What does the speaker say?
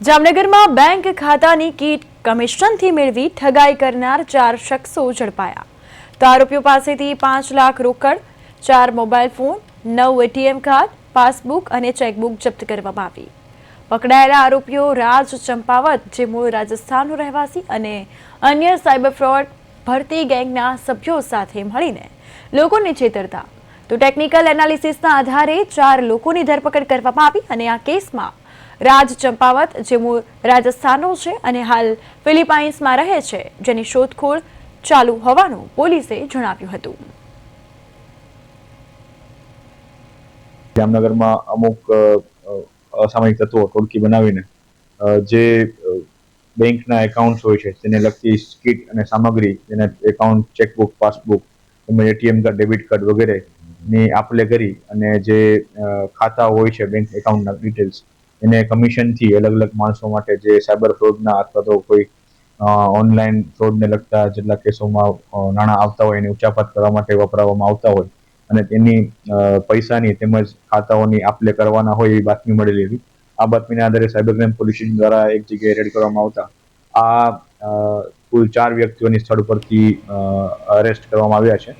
જામનગરમાં બેંક ખાતાની કીટ કમિશનથી મેળવી ઠગાઈ કરનાર ચાર શખ્સો ઝડપાયા. તો આરોપીઓ પાસેથી પાંચ લાખ રોકડ, ચાર મોબાઈલ ફોન, નવ એટીએમ કાર્ડ, પાસબુક અને ચેકબુક જપ્ત કરવામાં આવી. પકડાયેલા આરોપીઓ રાજ ચંપાવત, જે મૂળ રાજસ્થાનનો રહેવાસી, અને અન્ય સાયબર ફ્રોડ ભરતી ગેંગના સભ્યો સાથે મળીને લોકોને છેતરતા. તો ટેકનિકલ એનાલિસિસના આધારે ચાર લોકોની ધરપકડ કરવામાં આવી, અને આ કેસમાં રાજ ચંપાવત, જે મૂળ રાજસ્થાનનો છે અને હાલ ફિલિપાઇન્સમાં રહે છે, જેની શોધખોળ ચાલુ હોવાનું પોલીસે જણાવ્યું હતું. જામનગરમાં અમુક અસામાજિક તત્વો ટોળકી બનાવીને જે બેંકના એકાઉન્ટ્સ હોય છે, તેને લગતી સ્કીટ અને સામગ્રી, જેને એકાઉન્ટ, ચેકબુક, પાસબુક તેમજ એટીએમ કાર્ડ, ડેબિટ કાર્ડ વગેરે આપ આપલે કરી અને જે ખાતા હોય છે બેંક એકાઉન્ટના ડિટેલ્સ એને કમિશનથી અલગ અલગ માણસો માટે જે સાયબર ફ્રોડના અથવા તો કોઈ ઓનલાઈન ફ્રોડને લગતા જેટલા કેસોમાં નાણાં આવતા હોય એને ઉચાપત કરવા માટે વપરાવવામાં આવતા હોય અને તેની પૈસાની તેમજ ખાતાઓની આપલે કરવાના હોય એવી બાતમી મળેલી હતી. આ બાતમીના આધારે સાયબર ક્રાઇમ પોલીસ દ્વારા એક જગ્યાએ રેડ કરવામાં આવતા. આ કુલ ચાર વ્યક્તિઓની સ્થળ પરથી અરેસ્ટ કરવામાં આવ્યા છે.